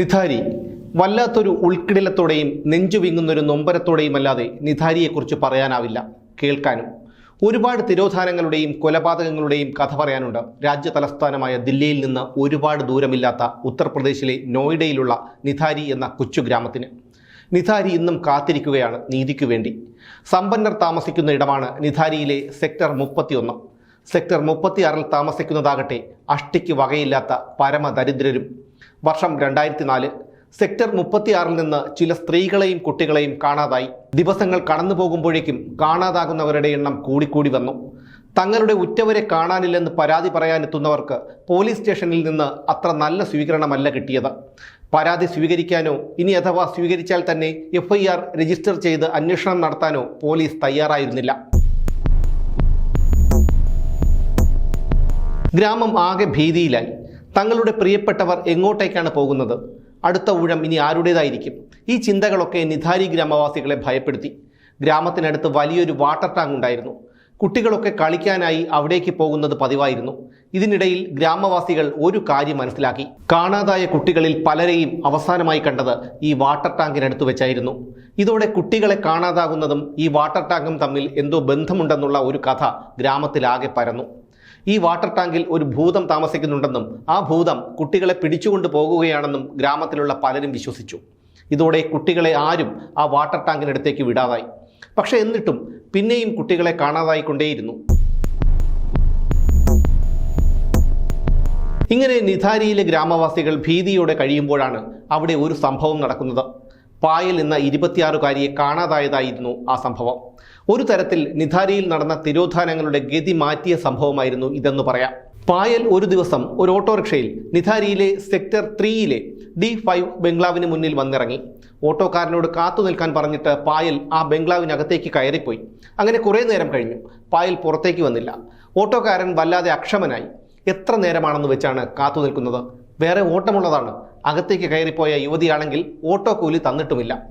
നിധാരി വല്ലാത്തൊരു ഉൾക്കിടിലത്തോടെയും നെഞ്ചുവിങ്ങുന്നൊരു നൊമ്പരത്തോടെയും അല്ലാതെ നിധാരിയെക്കുറിച്ച് പറയാനാവില്ല കേൾക്കാനും. ഒരുപാട് തിരോധാനങ്ങളുടെയും കൊലപാതകങ്ങളുടെയും കഥ പറയാനുണ്ട്. രാജ്യ തലസ്ഥാനമായ ദില്ലിയിൽ നിന്ന് ഒരുപാട് ദൂരമില്ലാത്ത ഉത്തർപ്രദേശിലെ നോയിഡയിലുള്ള നിധാരി എന്ന കൊച്ചു ഗ്രാമത്തിന്. നിധാരി ഇന്നും കാത്തിരിക്കുകയാണ് നീതിക്കു വേണ്ടി. സമ്പന്നർ താമസിക്കുന്ന ഇടമാണ് നിധാരിയിലെ സെക്ടർ മുപ്പത്തിയൊന്ന്. സെക്ടർ മുപ്പത്തിയാറിൽ താമസിക്കുന്നതാകട്ടെ അഷ്ടിക്ക് വകയില്ലാത്ത പരമദരിദ്രരും വർഷം രണ്ടായിരത്തി നാല് സെക്ടർ മുപ്പത്തിയാറിൽ നിന്ന് ചില സ്ത്രീകളെയും കുട്ടികളെയും കാണാതായി. ദിവസങ്ങൾ കടന്നു പോകുമ്പോഴേക്കും കാണാതാകുന്നവരുടെ എണ്ണം കൂടിക്കൂടി വന്നു. തങ്ങളുടെ ഉറ്റവരെ കാണാനില്ലെന്ന് പരാതി പറയാനെത്തുന്നവർക്ക് പോലീസ് സ്റ്റേഷനിൽ നിന്ന് അത്ര നല്ല സ്വീകരണമല്ല കിട്ടിയത്. പരാതി സ്വീകരിക്കാനോ ഇനി അഥവാ സ്വീകരിച്ചാൽ തന്നെ എഫ്ഐആർ രജിസ്റ്റർ ചെയ്ത് അന്വേഷണം നടത്താനോ പോലീസ് തയ്യാറായിരുന്നില്ല. ഗ്രാമം ആകെ ഭീതിയിലായി. തങ്ങളുടെ പ്രിയപ്പെട്ടവർ എങ്ങോട്ടേക്കാണ് പോകുന്നത്? അടുത്ത ഊഴം ഇനി ആരുടേതായിരിക്കും? ഈ ചിന്തകളൊക്കെ നിധാരി ഗ്രാമവാസികളെ ഭയപ്പെടുത്തി. ഗ്രാമത്തിനടുത്ത് വലിയൊരു വാട്ടർ ടാങ്ക് ഉണ്ടായിരുന്നു. കുട്ടികളൊക്കെ കളിക്കാനായി അവിടേക്ക് പോകുന്നത് പതിവായിരുന്നു. ഇതിനിടയിൽ ഗ്രാമവാസികൾ ഒരു കാര്യം മനസ്സിലാക്കി. കാണാതായ കുട്ടികളിൽ പലരെയും അവസാനമായി കണ്ടത് ഈ വാട്ടർ ടാങ്കിനടുത്ത് വെച്ചായിരുന്നു. ഇതോടെ കുട്ടികളെ കാണാതാകുന്നതും ഈ വാട്ടർ ടാങ്കും തമ്മിൽ എന്തോ ബന്ധമുണ്ടെന്നുള്ള ഒരു കഥ ഗ്രാമത്തിലാകെ പരന്നു. ഈ വാട്ടർ ടാങ്കിൽ ഒരു ഭൂതം താമസിക്കുന്നുണ്ടെന്നും ആ ഭൂതം കുട്ടികളെ പിടിച്ചുകൊണ്ട് പോകുകയാണെന്നും ഗ്രാമത്തിലുള്ള പലരും വിശ്വസിച്ചു. ഇതോടെ കുട്ടികളെ ആരും ആ വാട്ടർ ടാങ്കിനടുത്തേക്ക് വിടാതായി. പക്ഷെ എന്നിട്ടും പിന്നെയും കുട്ടികളെ കാണാതായിക്കൊണ്ടേയിരുന്നു. ഇങ്ങനെ നിധാരിയിലെ ഗ്രാമവാസികൾ ഭീതിയോടെ കഴിയുമ്പോഴാണ് അവിടെ ഒരു സംഭവം നടക്കുന്നത്. പായൽ എന്ന ഇരുപത്തിയാറുകാരിയെ കാണാതായതായിരുന്നു ആ സംഭവം. ഒരു തരത്തിൽ നിധാരിയിൽ നടന്ന തിരോധാനങ്ങളുടെ ഗതി മാറ്റിയ സംഭവമായിരുന്നു ഇതെന്ന് പറയാം. പായൽ ഒരു ദിവസം ഒരു ഓട്ടോറിക്ഷയിൽ നിധാരിയിലെ സെക്ടർ ത്രീയിലെ ഡി ഫൈവ് ബംഗ്ലാവിന് മുന്നിൽ വന്നിറങ്ങി. ഓട്ടോക്കാരനോട് കാത്തു നിൽക്കാൻ പറഞ്ഞിട്ട് പായൽ ആ ബംഗ്ലാവിനകത്തേക്ക് കയറിപ്പോയി. അങ്ങനെ കുറേ നേരം കഴിഞ്ഞു. പായൽ പുറത്തേക്ക് വന്നില്ല. ഓട്ടോക്കാരൻ വല്ലാതെ അക്ഷമനായി. എത്ര നേരമാണെന്ന് വെച്ചാണ് കാത്തു നിൽക്കുന്നത്? വേറെ ഓട്ടമുള്ളതാണ്. അകത്തേക്ക് കയറിപ്പോയ യുവതിയാണെങ്കിൽ ഓട്ടോ കൂലി തന്നിട്ടുമില്ല.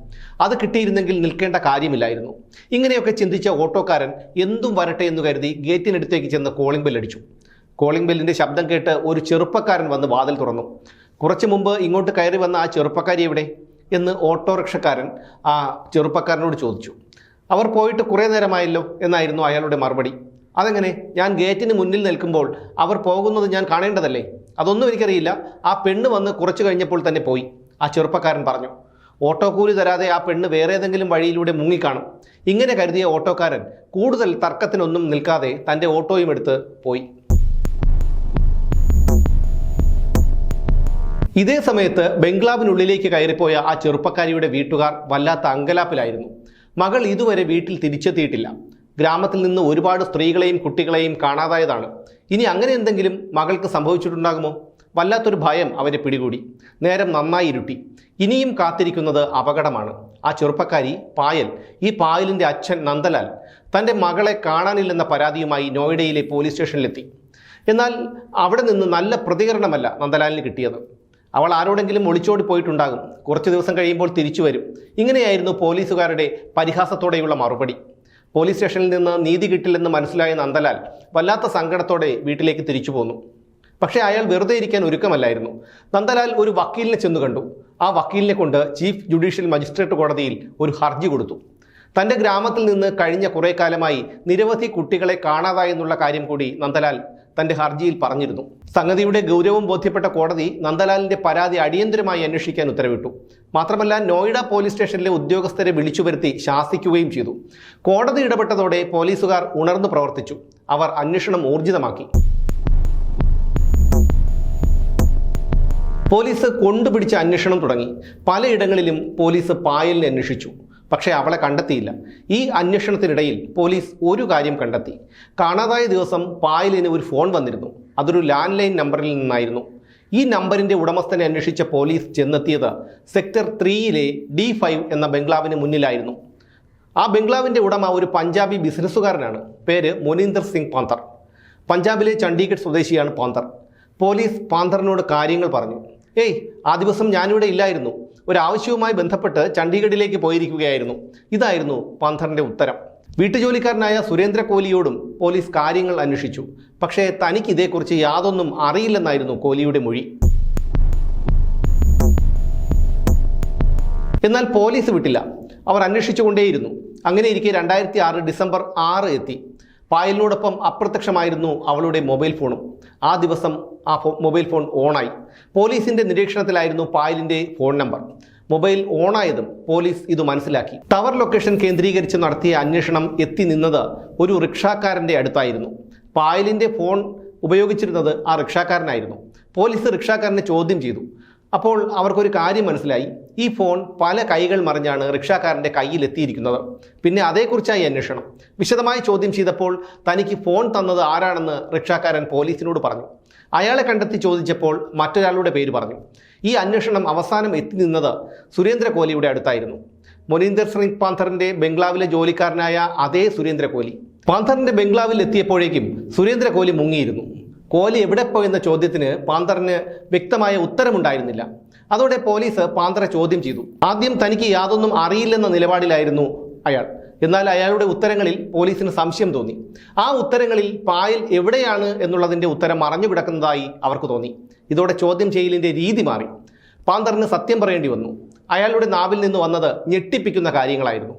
അത് കിട്ടിയിരുന്നെങ്കിൽ നിൽക്കേണ്ട കാര്യമില്ലായിരുന്നു. ഇങ്ങനെയൊക്കെ ചിന്തിച്ച ഓട്ടോക്കാരൻ എന്തും വരട്ടെ എന്ന് കരുതി ഗേറ്റിനടുത്തേക്ക് ചെന്ന് കോളിംഗ് ബെൽ അടിച്ചു. കോളിംഗ് ബെല്ലിന്റെ ശബ്ദം കേട്ട് ഒരു ചെറുപ്പക്കാരൻ വന്ന് വാതിൽ തുറന്നു. കുറച്ചു മുമ്പ് ഇങ്ങോട്ട് കയറി വന്ന ആ ചെറുപ്പക്കാരി എവിടെ? എന്ന് ഓട്ടോറിക്ഷക്കാരൻ ആ ചെറുപ്പക്കാരനോട് ചോദിച്ചു. അവർ പോയിട്ട് കുറേ നേരമായല്ലോ എന്നായിരുന്നു അയാളുടെ മറുപടി. അതെങ്ങനെ? ഞാൻ ഗേറ്റിന് മുന്നിൽ നിൽക്കുമ്പോൾ അവർ പോകുന്നത് ഞാൻ കാണേണ്ടതല്ലേ? അതൊന്നും എനിക്കറിയില്ല. ആ പെണ്ണ് വന്ന് കുറച്ച് കഴിഞ്ഞപ്പോൾ തന്നെ പോയി. ആ ചെറുപ്പക്കാരൻ പറഞ്ഞു ഓട്ടോ കൂലി തരാതെ ആ പെണ്ണ് വേറെ ഏതെങ്കിലും വഴിയിലൂടെ മുങ്ങിക്കാണും. ഇങ്ങനെ കരുതിയ ഓട്ടോക്കാരൻ കൂടുതൽ തർക്കത്തിനൊന്നും നിൽക്കാതെ തന്റെ ഓട്ടോയും എടുത്ത് പോയി. ഇതേ സമയത്ത് ബംഗ്ലാവിനുള്ളിലേക്ക് കയറിപ്പോയ ആ ചെറുപ്പക്കാരിയുടെ വീട്ടുകാർ വല്ലാത്ത അങ്കലാപ്പിലായിരുന്നു. മകൾ ഇതുവരെ വീട്ടിൽ തിരിച്ചെത്തിയിട്ടില്ല. ഗ്രാമത്തിൽ നിന്ന് ഒരുപാട് സ്ത്രീകളെയും കുട്ടികളെയും കാണാതായതാണ്. ഇനി അങ്ങനെ എന്തെങ്കിലും മകൾക്ക് സംഭവിച്ചിട്ടുണ്ടാകുമോ? വല്ലാത്തൊരു ഭയം അവരെ പിടികൂടി. നേരം നന്നായി ഇരുട്ടി. ഇനിയും കാത്തിരിക്കുന്നത് അപകടമാണ്. ആ ചെറുപ്പക്കാരി പായൽ ഈ പായലിന്റെ അച്ഛൻ നന്ദലാൽ തന്റെ മകളെ കാണാനില്ലെന്ന പരാതിയുമായി നോയിഡയിലെ പോലീസ് സ്റ്റേഷനിലെത്തി. എന്നാൽ അവിടെ നിന്ന് നല്ല പ്രതികരണമല്ല നന്ദലാലിന് കിട്ടിയത്. അവൾ ആരോടെങ്കിലും ഒളിച്ചോടി പോയിട്ടുണ്ടാകും. കുറച്ച് ദിവസം കഴിയുമ്പോൾ തിരിച്ചു വരും. ഇങ്ങനെയായിരുന്നു പോലീസുകാരുടെ പരിഹാസത്തോടെയുള്ള മറുപടി. പോലീസ് സ്റ്റേഷനിൽ നിന്ന് നീതി കിട്ടില്ലെന്ന് മനസ്സിലായ നന്ദലാൽ വല്ലാത്ത സങ്കടത്തോടെ വീട്ടിലേക്ക് തിരിച്ചു പോന്നു. പക്ഷേ അയാൾ വെറുതെ ഇരിക്കാൻ ഒരുക്കമല്ലായിരുന്നു. നന്ദലാൽ ഒരു വക്കീലിനെ ചെന്നു കണ്ടു. ആ വക്കീലിനെ കൊണ്ട് ചീഫ് ജുഡീഷ്യൽ മജിസ്ട്രേറ്റ് കോടതിയിൽ ഒരു ഹർജി കൊടുത്തു. തന്റെ ഗ്രാമത്തിൽ നിന്ന് കഴിഞ്ഞ കുറേ കാലമായി നിരവധി കുട്ടികളെ കാണാതായെന്നുള്ള കാര്യം കൂടി നന്ദലാൽ തന്റെ ഹർജിയിൽ പറഞ്ഞിരുന്നു. സംഗതിയുടെ ഗൗരവം ബോധ്യപ്പെട്ട കോടതി നന്ദലാലിന്റെ പരാതി അടിയന്തരമായി അന്വേഷിക്കാൻ ഉത്തരവിട്ടു. മാത്രമല്ല നോയിഡ പോലീസ് സ്റ്റേഷനിലെ ഉദ്യോഗസ്ഥരെ വിളിച്ചു വരുത്തി ശാസിക്കുകയും ചെയ്തു. കോടതി ഇടപെട്ടതോടെ പോലീസുകാർ ഉണർന്നു പ്രവർത്തിച്ചു. അവർ അന്വേഷണം ഊർജിതമാക്കി. പോലീസ് കൊണ്ടുപിടിച്ച് അന്വേഷണം തുടങ്ങി. പലയിടങ്ങളിലും പോലീസ് പായലിനെ അന്വേഷിച്ചു. പക്ഷേ അവളെ കണ്ടെത്തിയില്ല. ഈ അന്വേഷണത്തിനിടയിൽ പോലീസ് ഒരു കാര്യം കണ്ടെത്തി. കാണാതായ ദിവസം പായലിന് ഒരു ഫോൺ വന്നിരുന്നു. അതൊരു ലാൻഡ് ലൈൻ നമ്പറിൽ നിന്നായിരുന്നു. ഈ നമ്പറിന്റെ ഉടമസ്ഥനെ അന്വേഷിച്ച പോലീസ് ചെന്നെത്തിയത് സെക്ടർ ത്രീയിലെ ഡി ഫൈവ് എന്ന ബംഗ്ലാവിന് മുന്നിലായിരുന്നു. ആ ബംഗ്ലാവിന്റെ ഉടമ ഒരു പഞ്ചാബി ബിസിനസ്സുകാരനാണ്. പേര് മുനീന്ദർ സിംഗ് പാന്തർ. പഞ്ചാബിലെ ചണ്ഡീഗഡ് സ്വദേശിയാണ് പാന്തർ. പോലീസ് പാന്തറിനോട് കാര്യങ്ങൾ പറഞ്ഞു. ഏയ് ആ ദിവസം ഞാനിവിടെ ഇല്ലായിരുന്നു. ഒരാവശ്യവുമായി ബന്ധപ്പെട്ട് ചണ്ഡീഗഡിലേക്ക് പോയിരിക്കുകയായിരുന്നു. ഇതായിരുന്നു പാന്തറിന്റെ ഉത്തരം. വീട്ടുജോലിക്കാരനായ സുരേന്ദ്ര കോലിയോടും പോലീസ് കാര്യങ്ങൾ അന്വേഷിച്ചു. പക്ഷേ തനിക്ക് ഇതേക്കുറിച്ച് യാതൊന്നും അറിയില്ലെന്നായിരുന്നു കോലിയുടെ മൊഴി. എന്നാൽ പോലീസ് വിട്ടില്ല. അവർ അന്വേഷിച്ചുകൊണ്ടേയിരുന്നു. അങ്ങനെ ഇരിക്കെ രണ്ടായിരത്തി ആറ് ഡിസംബർ ആറ് എത്തി. പായലിനോടൊപ്പം അപ്രത്യക്ഷമായിരുന്നു അവളുടെ മൊബൈൽ ഫോണും. ആ ദിവസം ആ മൊബൈൽ ഫോൺ ഓണായി. പോലീസിന്റെ നിരീക്ഷണത്തിലായിരുന്നു പായലിന്റെ ഫോൺ നമ്പർ. മൊബൈൽ ഓണായതും പോലീസ് ഇത് മനസ്സിലാക്കി. ടവർ ലൊക്കേഷൻ കേന്ദ്രീകരിച്ച് നടത്തിയ അന്വേഷണം എത്തി നിന്നത് ഒരു റിക്ഷാക്കാരന്റെ അടുത്തായിരുന്നു. പായലിന്റെ ഫോൺ ഉപയോഗിച്ചിരുന്നത് ആ റിക്ഷാക്കാരനായിരുന്നു. പോലീസ് റിക്ഷാക്കാരനെ ചോദ്യം ചെയ്തു. അപ്പോൾ അവർക്കൊരു കാര്യം മനസ്സിലായി. ഈ ഫോൺ പല കൈകൾ മറിഞ്ഞാണ് റിക്ഷാക്കാരന്റെ കയ്യിൽ എത്തിയിരിക്കുന്നത് പിന്നെ അതേക്കുറിച്ചായി അന്വേഷണം. വിശദമായി ചോദ്യം ചെയ്തപ്പോൾ തനിക്ക് ഫോൺ തന്നത് ആരാണെന്ന് റിക്ഷാക്കാരൻ പോലീസിനോട് പറഞ്ഞു. അയാളെ കണ്ടെത്തി ചോദിച്ചപ്പോൾ മറ്റൊരാളുടെ പേര് പറഞ്ഞു. ഈ അന്വേഷണം അവസാനം എത്തി നിന്നത് സുരേന്ദ്ര കോലിയുടെ അടുത്തായിരുന്നു. മൊനീന്ദർ സിംഗ് പാന്തറിന്റെ ബംഗ്ലാവിലെ ജോലിക്കാരനായ അതേ സുരേന്ദ്ര കോലി. പാന്തറിന്റെ ബംഗ്ലാവിൽ എത്തിയപ്പോഴേക്കും സുരേന്ദ്ര കോലി മുങ്ങിയിരുന്നു. കോഹ്ലി എവിടെ പോയെന്ന ചോദ്യത്തിന് പാന്തറിന് വ്യക്തമായ ഉത്തരമുണ്ടായിരുന്നില്ല. അതോടെ പോലീസ് പാന്തറെ ചോദ്യം ചെയ്തു. ആദ്യം തനിക്ക് യാതൊന്നും അറിയില്ലെന്ന നിലപാടിലായിരുന്നു അയാൾ. എന്നാൽ അയാളുടെ ഉത്തരങ്ങളിൽ പോലീസിന് സംശയം തോന്നി. ആ ഉത്തരങ്ങളിൽ പായൽ എവിടെയാണ് എന്നുള്ളതിന്റെ ഉത്തരം മറഞ്ഞു കിടക്കുന്നതായി അവർക്ക് തോന്നി. ഇതോടെ ചോദ്യം ചെയ്യലിന്റെ രീതി മാറി. പാന്തറിന് സത്യം പറയേണ്ടി വന്നു. അയാളുടെ നാവിൽ നിന്ന് വന്നത് ഞെട്ടിപ്പിക്കുന്ന കാര്യങ്ങളായിരുന്നു.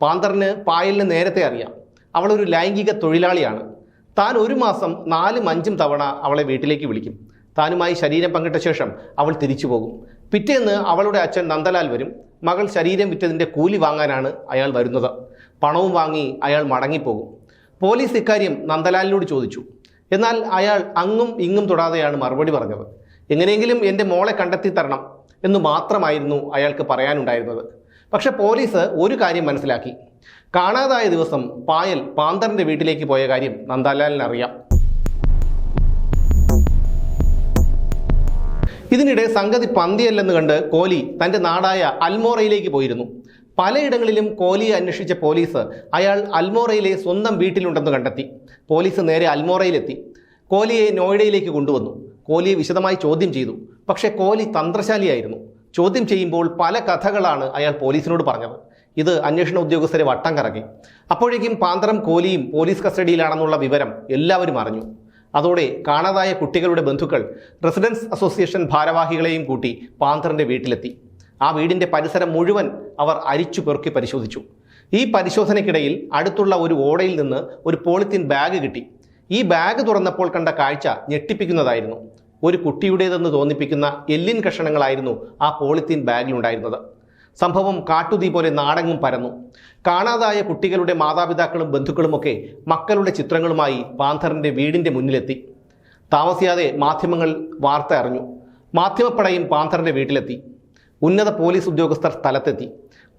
പാന്തറിന് പായലിന് നേരത്തെ അറിയാം. അവളൊരു ലൈംഗിക തൊഴിലാളിയാണ്. താൻ ഒരു മാസം നാലും അഞ്ചും തവണ അവളെ വീട്ടിലേക്ക് വിളിക്കും. താനുമായി ശരീരം പങ്കിട്ട ശേഷം അവൾ തിരിച്ചു പോകും. പിറ്റേന്ന് അവളുടെ അച്ഛൻ നന്ദലാൽ വരും. മകൾ ശരീരം വിറ്റതിന്റെ കൂലി വാങ്ങാനാണ് അയാൾ വരുന്നത്. പണവും വാങ്ങി അയാൾ മടങ്ങിപ്പോകും. പോലീസ് ഇക്കാര്യം നന്ദലാലിനോട് ചോദിച്ചു. എന്നാൽ അയാൾ അങ്ങും ഇങ്ങും തൊടാതെയാണ് മറുപടി പറഞ്ഞത്. എങ്ങനെയെങ്കിലും എന്റെ മോളെ കണ്ടെത്തി തരണം എന്ന് മാത്രമായിരുന്നു അയാൾക്ക് പറയാനുണ്ടായിരുന്നത്. പക്ഷെ പോലീസ് ഒരു കാര്യം മനസ്സിലാക്കി. കാണാതായ ദിവസം പായൽ പാന്തറിന്റെ വീട്ടിലേക്ക് പോയ കാര്യം നന്ദാലാലിന് അറിയാം. ഇതിനിടെ സംഗതി പന്തിയല്ലെന്ന് കണ്ട് കോലി തന്റെ നാടായ അൽമോറയിലേക്ക് പോയിരുന്നു. പലയിടങ്ങളിലും കോലിയെ അന്വേഷിച്ച പോലീസ് അയാൾ അൽമോറയിലെ സ്വന്തം വീട്ടിലുണ്ടെന്ന് കണ്ടെത്തി. പോലീസ് നേരെ അൽമോറയിലെത്തി. കോലിയെ നോയിഡയിലേക്ക് കൊണ്ടുവന്നു. കോലിയെ വിശദമായി ചോദ്യം ചെയ്തു. പക്ഷേ കോലി തന്ത്രശാലിയായിരുന്നു. ചോദ്യം ചെയ്യുമ്പോൾ പല കഥകളാണ് അയാൾ പോലീസിനോട് പറഞ്ഞത്. ഇത് അന്വേഷണ ഉദ്യോഗസ്ഥരെ വട്ടം കറങ്ങി അപ്പോഴേക്കും പാന്തരം കോലിയും പോലീസ് കസ്റ്റഡിയിലാണെന്നുള്ള വിവരം എല്ലാവരും അറിഞ്ഞു. അതോടെ കാണാതായ കുട്ടികളുടെ ബന്ധുക്കൾ റെസിഡൻസ് അസോസിയേഷൻ ഭാരവാഹികളെയും കൂട്ടി പാന്തറിന്റെ വീട്ടിലെത്തി. ആ വീടിന്റെ പരിസരം മുഴുവൻ അവർ അരിച്ചു പെറുക്കി പരിശോധിച്ചു. ഈ പരിശോധനയ്ക്കിടയിൽ അടുത്തുള്ള ഒരു ഓടയിൽ നിന്ന് ഒരു പോളിത്തീൻ ബാഗ് കിട്ടി. ഈ ബാഗ് തുറന്നപ്പോൾ കണ്ട കാഴ്ച ഞെട്ടിപ്പിക്കുന്നതായിരുന്നു. ഒരു കുട്ടിയുടേതെന്ന് തോന്നിപ്പിക്കുന്ന എല്ലിൻ കഷണങ്ങളായിരുന്നു ആ പോളിത്തീൻ ബാഗിലുണ്ടായിരുന്നത്. സംഭവം കാട്ടുതീ പോലെ നാടങ്ങും പരന്നു. കാണാതായ കുട്ടികളുടെ മാതാപിതാക്കളും ബന്ധുക്കളുമൊക്കെ മക്കളുടെ ചിത്രങ്ങളുമായി പാന്തറിന്റെ വീടിന്റെ മുന്നിലെത്തി. താമസിയാതെ മാധ്യമങ്ങൾ വാർത്ത അറിഞ്ഞു. മാധ്യമപ്പടയും പാന്തറിന്റെ വീട്ടിലെത്തി. ഉന്നത പോലീസ് ഉദ്യോഗസ്ഥർ സ്ഥലത്തെത്തി.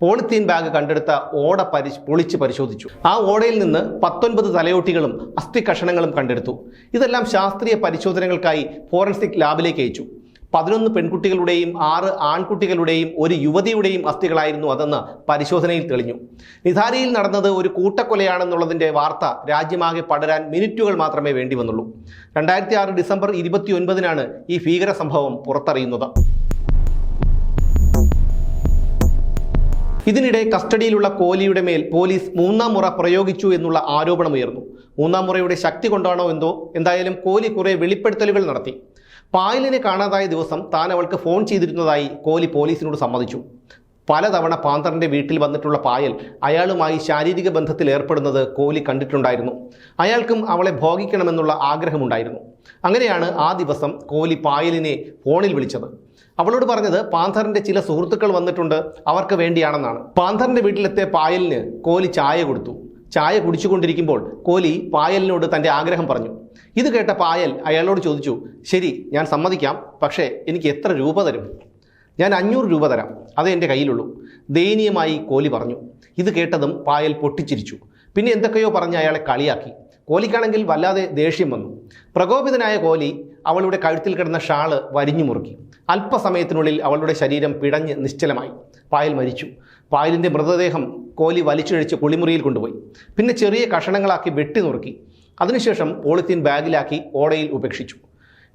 പോളിത്തീൻ ബാഗ് കണ്ടെടുത്ത ഓട പരി പൊളിച്ച് പരിശോധിച്ചു. ആ ഓടയിൽ നിന്ന് പത്തൊൻപത് തലയോട്ടികളും അസ്ഥി കഷണങ്ങളും കണ്ടെടുത്തു. ഇതെല്ലാം ശാസ്ത്രീയ പരിശോധനകൾക്കായി ഫോറൻസിക് ലാബിലേക്ക് അയച്ചു. പതിനൊന്ന് പെൺകുട്ടികളുടെയും ആറ് ആൺകുട്ടികളുടെയും ഒരു യുവതിയുടെയും അസ്ഥികളായിരുന്നു അതെന്ന് പരിശോധനയിൽ തെളിഞ്ഞു. നിധാരിയിൽ നടന്നത് ഒരു കൂട്ടക്കൊലയാണെന്നുള്ളതിന്റെ വാർത്ത രാജ്യമാകെ പടരാൻ മിനിറ്റുകൾ മാത്രമേ വേണ്ടി വന്നുള്ളൂ രണ്ടായിരത്തി ആറ് ഡിസംബർ ഇരുപത്തിയൊൻപതിനാണ് ഈ ഭീകര സംഭവം പുറത്തറിയുന്നത്. ഇതിനിടെ കസ്റ്റഡിയിലുള്ള കോഹ്ലിയുടെ മേൽ പോലീസ് മൂന്നാം മുറ പ്രയോഗിച്ചു എന്നുള്ള ആരോപണമുയർന്നു. മൂന്നാം മുറയുടെ ശക്തി കൊണ്ടാണോ എന്തോ? എന്തായാലും കോലി കുറെ വെളിപ്പെടുത്തലുകൾ നടത്തി. പായലിനെ കാണാതായ ദിവസം താൻ അവൾക്ക് ഫോൺ ചെയ്തിരുന്നതായി കോലി പോലീസിനോട് സമ്മതിച്ചു. പലതവണ പാന്തറിന്റെ വീട്ടിൽ വന്നിട്ടുള്ള പായൽ അയാളുമായി ശാരീരിക ബന്ധത്തിൽ ഏർപ്പെടുന്നത് കോലി കണ്ടിട്ടുണ്ടായിരുന്നു. അയാൾക്കും അവളെ ഭോഗിക്കണമെന്നുള്ള ആഗ്രഹമുണ്ടായിരുന്നു. അങ്ങനെയാണ് ആ ദിവസം കോലി പായലിനെ ഫോണിൽ വിളിച്ചത്. അവളോട് പറഞ്ഞത് പാന്തറിന്റെ ചില സുഹൃത്തുക്കൾ വന്നിട്ടുണ്ട് അവർക്ക് വേണ്ടിയാണെന്നാണ്. പാന്തറിന്റെ വീട്ടിലെത്തിയ പായലിന് കോലി ചായ കൊടുത്തു. ചായ കുടിച്ചുകൊണ്ടിരിക്കുമ്പോൾ കോലി പായലിനോട് തന്റെ ആഗ്രഹം പറഞ്ഞു. ഇത് കേട്ട പായൽ അയാളോട് ചോദിച്ചു ശരി ഞാൻ സമ്മതിക്കാം പക്ഷേ എനിക്ക് എത്ര രൂപ തരും? ഞാൻ അഞ്ഞൂറ് രൂപ തരാം അത് എന്റെ കയ്യിലുള്ളൂ ദയനീയമായി കോലി പറഞ്ഞു. ഇത് കേട്ടതും പായൽ പൊട്ടിച്ചിരിച്ചു. പിന്നെ എന്തൊക്കെയോ പറഞ്ഞ് അയാളെ കളിയാക്കി. കോലിക്കാണെങ്കിൽ വല്ലാതെ ദേഷ്യം വന്നു. പ്രകോപിതനായ കോലി അവളുടെ കഴുത്തിൽ കിടന്ന ഷാൾ വരിഞ്ഞു മുറുക്കി. അല്പസമയത്തിനുള്ളിൽ അവളുടെ ശരീരം പിടഞ്ഞ് നിശ്ചലമായി. പായൽ മരിച്ചു. പായലിന്റെ മൃതദേഹം കോലി വലിച്ചഴിച്ച് കുളിമുറിയിൽ കൊണ്ടുപോയി. പിന്നെ ചെറിയ കഷണങ്ങളാക്കി വെട്ടി നുറുക്കി. അതിനുശേഷം പോളിത്തീൻ ബാഗിലാക്കി ഓടയിൽ ഉപേക്ഷിച്ചു.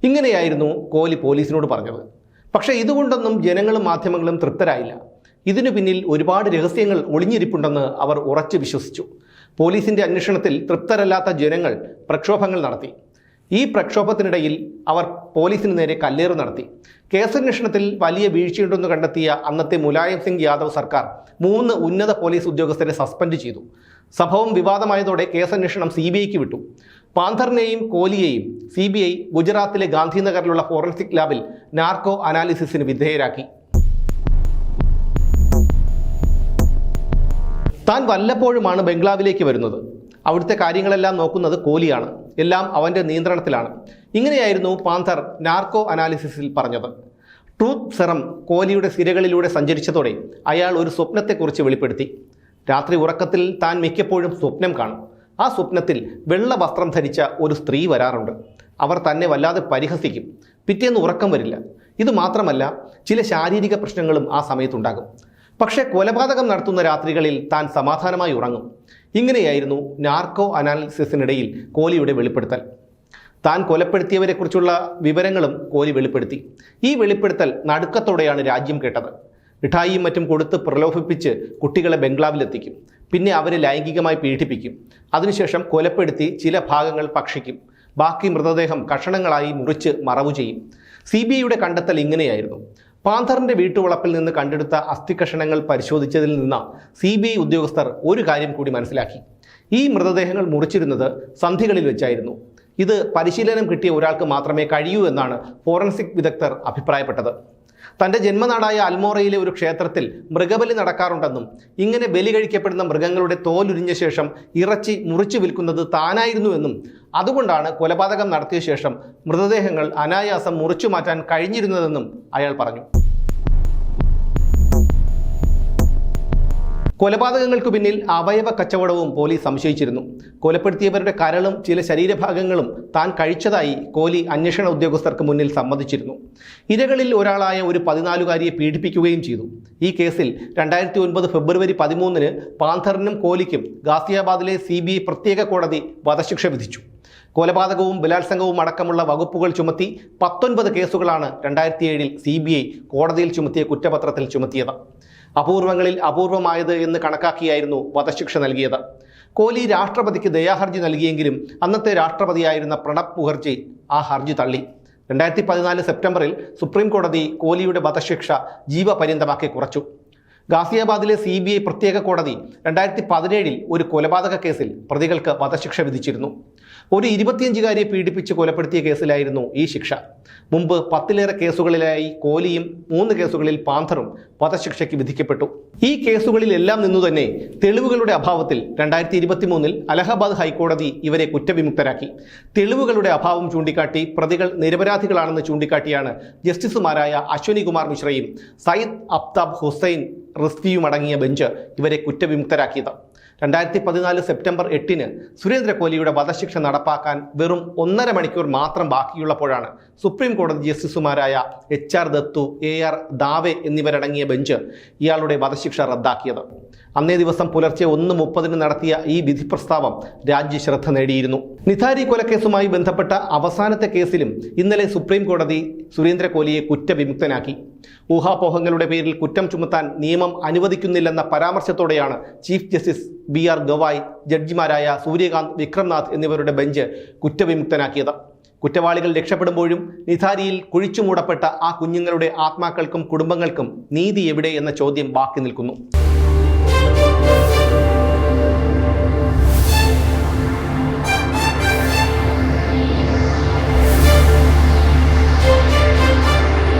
ഇങ്ങനെയായിരുന്നു കോലി പോലീസിനോട് പറഞ്ഞത്. പക്ഷേ ഇതുകൊണ്ടൊന്നും ജനങ്ങളും മാധ്യമങ്ങളും തൃപ്തരായില്ല. ഇതിനു പിന്നിൽ ഒരുപാട് രഹസ്യങ്ങൾ ഒളിഞ്ഞിരിപ്പുണ്ടെന്ന് അവർ ഉറച്ചു വിശ്വസിച്ചു. പോലീസിന്റെ അന്വേഷണത്തിൽ തൃപ്തരല്ലാത്ത ജനങ്ങൾ പ്രക്ഷോഭങ്ങൾ നടത്തി. ഈ പ്രക്ഷോഭത്തിനിടയിൽ അവർ പോലീസിന് നേരെ കല്ലേറ് നടത്തി. കേസന്വേഷണത്തിൽ വലിയ വീഴ്ചയുണ്ടെന്ന് കണ്ടെത്തിയ അന്നത്തെ മുലായം സിംഗ് യാദവ് സർക്കാർ മൂന്ന് ഉന്നത പോലീസ് ഉദ്യോഗസ്ഥരെ സസ്പെൻഡ് ചെയ്തു. സംഭവം വിവാദമായതോടെ കേസന്വേഷണം സി ബി ഐക്ക് വിട്ടു. പാന്തറിനെയും കോലിയെയും സി ബി ഐ ഗുജറാത്തിലെ ഗാന്ധിനഗറിലുള്ള ഫോറൻസിക് ലാബിൽ നാർക്കോ അനാലിസിസിന് വിധേയരാക്കി. താൻ വല്ലപ്പോഴുമാണ് ബംഗ്ലാവിലേക്ക് വരുന്നത്. അവിടുത്തെ കാര്യങ്ങളെല്ലാം നോക്കുന്നത് കോലിയാണ്. എല്ലാം അവന്റെ നിയന്ത്രണത്തിലാണ്. ഇങ്ങനെയായിരുന്നു പാന്തർ നാർക്കോ അനാലിസിസിൽ പറഞ്ഞത്. ട്രൂത്ത് സെറം കോലിയുടെ സിരകളിലൂടെ സഞ്ചരിച്ചതോടെ അയാൾ ഒരു സ്വപ്നത്തെക്കുറിച്ച് വെളിപ്പെടുത്തി. രാത്രി ഉറക്കത്തിൽ താൻ മിക്കപ്പോഴും സ്വപ്നം കാണും. ആ സ്വപ്നത്തിൽ വെള്ള വസ്ത്രം ധരിച്ച ഒരു സ്ത്രീ വരാറുണ്ട്. അവർ തന്നെ വല്ലാതെ പരിഹസിക്കും. പിറ്റേന്ന് ഉറക്കം വരില്ല. ഇത് മാത്രമല്ല ചില ശാരീരിക പ്രശ്നങ്ങളും ആ സമയത്തുണ്ടാകും. പക്ഷേ കൊലപാതകം നടത്തുന്ന രാത്രികളിൽ താൻ സമാധാനമായി ഉറങ്ങും. ഇങ്ങനെയായിരുന്നു നാർക്കോ അനാലിസിസിനിടയിൽ കോഹ്ലിയുടെ വെളിപ്പെടുത്തൽ. താൻ കൊലപ്പെടുത്തിയവരെക്കുറിച്ചുള്ള വിവരങ്ങളും കോലി വെളിപ്പെടുത്തി. ഈ വെളിപ്പെടുത്തൽ നടുക്കത്തോടെയാണ് രാജ്യം കേട്ടത്. മിഠായിയും മറ്റും കൊടുത്ത് പ്രലോഭിപ്പിച്ച് കുട്ടികളെ ബംഗ്ലാവിലെത്തിക്കും. പിന്നെ അവരെ ലൈംഗികമായി പീഡിപ്പിക്കും. അതിനുശേഷം കൊലപ്പെടുത്തി ചില ഭാഗങ്ങൾ ഭക്ഷിക്കും. ബാക്കി മൃതദേഹം കഷണങ്ങളായി മുറിച്ച് മറവു ചെയ്യും. സി ബി ഐയുടെ കണ്ടെത്തൽ ഇങ്ങനെയായിരുന്നു. പാന്തറിന്റെ വീട്ടുവളപ്പിൽ നിന്ന് കണ്ടെടുത്ത അസ്ഥികഷണങ്ങൾ പരിശോധിച്ചതിൽ നിന്ന് സി ബി ഐ ഉദ്യോഗസ്ഥർ ഒരു കാര്യം കൂടി മനസ്സിലാക്കി. ഈ മൃതദേഹങ്ങൾ മുറിച്ചിരുന്നത് സന്ധികളിൽ വെച്ചായിരുന്നു. ഇത് പരിശീലനം കിട്ടിയ ഒരാൾക്ക് മാത്രമേ കഴിയൂ എന്നാണ് ഫോറൻസിക് വിദഗ്ധർ അഭിപ്രായപ്പെട്ടത്. തന്റെ ജന്മനാടായ അൽമോറയിലെ ഒരു ക്ഷേത്രത്തിൽ മൃഗബലി നടക്കാറുണ്ടെന്നും ഇങ്ങനെ ബലി കഴിക്കപ്പെടുന്ന മൃഗങ്ങളുടെ തോലുരിഞ്ഞ ശേഷം ഇറച്ചി മുറിച്ചു വിൽക്കുന്നത് താനായിരുന്നുവെന്നും അതുകൊണ്ടാണ് കൊലപാതകം നടത്തിയ ശേഷം മൃതദേഹങ്ങൾ അനായാസം മുറിച്ചു മാറ്റാൻ കഴിഞ്ഞിരുന്നതെന്നും അയാൾ പറഞ്ഞു. കൊലപാതകങ്ങൾക്ക് പിന്നിൽ അവയവ കച്ചവടവും പോലീസ് സംശയിച്ചിരുന്നു. കൊലപ്പെടുത്തിയവരുടെ കരളും ചില ശരീരഭാഗങ്ങളും താൻ കഴിച്ചതായി കോലി അന്വേഷണ ഉദ്യോഗസ്ഥർക്ക് മുന്നിൽ സമ്മതിച്ചിരുന്നു. ഇരകളിൽ ഒരാളായ ഒരു പതിനാലുകാരിയെ പീഡിപ്പിക്കുകയും ചെയ്തു. ഈ കേസിൽ രണ്ടായിരത്തി ഒൻപത് ഫെബ്രുവരി പതിമൂന്നിന് പാന്ധറിനും കോലിക്കും ഗാസിയാബാദിലെ സി പ്രത്യേക കോടതി വധശിക്ഷ വിധിച്ചു. കൊലപാതകവും ബലാത്സംഗവും അടക്കമുള്ള വകുപ്പുകൾ ചുമത്തി പത്തൊൻപത് കേസുകളാണ് രണ്ടായിരത്തി ഏഴിൽ സി കോടതിയിൽ ചുമത്തിയ കുറ്റപത്രത്തിൽ ചുമത്തിയത്. അപൂർവങ്ങളിൽ അപൂർവമായത് എന്ന് കണക്കാക്കിയായിരുന്നു വധശിക്ഷ നൽകിയത്. കോലി രാഷ്ട്രപതിക്ക് ദയാഹർജി നൽകിയെങ്കിലും അന്നത്തെ രാഷ്ട്രപതിയായിരുന്ന പ്രണബ് മുഖർജി ആ ഹർജി തള്ളി. രണ്ടായിരത്തി പതിനാല് സെപ്റ്റംബറിൽ സുപ്രീം കോടതി വധശിക്ഷ ജീവപര്യന്തമാക്കി കുറച്ചു. ഗാസിയാബാദിലെ സി ബി ഐ പ്രത്യേക കോടതി രണ്ടായിരത്തി പതിനേഴിൽ ഒരു കൊലപാതക കേസിൽ പ്രതികൾക്ക് വധശിക്ഷ വിധിച്ചിരുന്നു. ഒരു ഇരുപത്തിയഞ്ചുകാരിയെ പീഡിപ്പിച്ച് കൊലപ്പെടുത്തിയ കേസിലായിരുന്നു ഈ ശിക്ഷ. മുമ്പ് പത്തിലേറെ കേസുകളിലായി കോലിയും മൂന്ന് കേസുകളിൽ പാന്തറും വധശിക്ഷയ്ക്ക് വിധിക്കപ്പെട്ടു. ഈ കേസുകളിലെല്ലാം നിന്നു തന്നെ തെളിവുകളുടെ അഭാവത്തിൽ രണ്ടായിരത്തി ഇരുപത്തി മൂന്നിൽ അലഹബാദ് ഹൈക്കോടതി ഇവരെ കുറ്റവിമുക്തരാക്കി. തെളിവുകളുടെ അഭാവം ചൂണ്ടിക്കാട്ടി പ്രതികൾ നിരപരാധികളാണെന്ന് ചൂണ്ടിക്കാട്ടിയാണ് ജസ്റ്റിസുമാരായ അശ്വനി കുമാർ മിശ്രയും സയ്യിദ് അഫ്താബ് ഹുസൈൻ റിസ്കിയുമടങ്ങിയ ബെഞ്ച് ഇവരെ കുറ്റവിമുക്തരാക്കിയത്. രണ്ടായിരത്തി പതിനാല് സെപ്റ്റംബർ എട്ടിന് സുരേന്ദ്ര കോലിയുടെ വധശിക്ഷ നടപ്പാക്കാൻ വെറും ഒന്നര മണിക്കൂർ മാത്രം ബാക്കിയുള്ളപ്പോഴാണ് സുപ്രീം കോടതി ജസ്റ്റിസുമാരായ H R Dattu A R Dave എന്നിവരടങ്ങിയ ബെഞ്ച് ഇയാളുടെ വധശിക്ഷ റദ്ദാക്കിയത്. അന്നേ ദിവസം പുലർച്ചെ ഒന്ന് മുപ്പതിന് നടത്തിയ ഈ വിധി പ്രസ്താവം രാജ്യ ശ്രദ്ധ നേടിയിരുന്നു. നിധാരി കൊലക്കേസുമായി ബന്ധപ്പെട്ട അവസാനത്തെ കേസിലും ഇന്നലെ സുപ്രീം കോടതി സുരേന്ദ്ര കോലിയെ കുറ്റവിമുക്തനാക്കി. ഊഹാപോഹങ്ങളുടെ പേരിൽ കുറ്റം ചുമത്താൻ നിയമം അനുവദിക്കുന്നില്ലെന്ന പരാമർശത്തോടെയാണ് chief justice B R Gavai ജഡ്ജിമാരായ Suryakant Vikramnath എന്നിവരുടെ ബെഞ്ച് കുറ്റവിമുക്തനാക്കിയത്. കുറ്റവാളികൾ രക്ഷപ്പെടുമ്പോഴും നിധാരിയിൽ കുഴിച്ചുമൂടപ്പെട്ട ആ കുഞ്ഞുങ്ങളുടെ ആത്മാക്കൾക്കും കുടുംബങ്ങൾക്കും നീതി എവിടെ എന്ന ചോദ്യം ബാക്കി നിൽക്കുന്നു.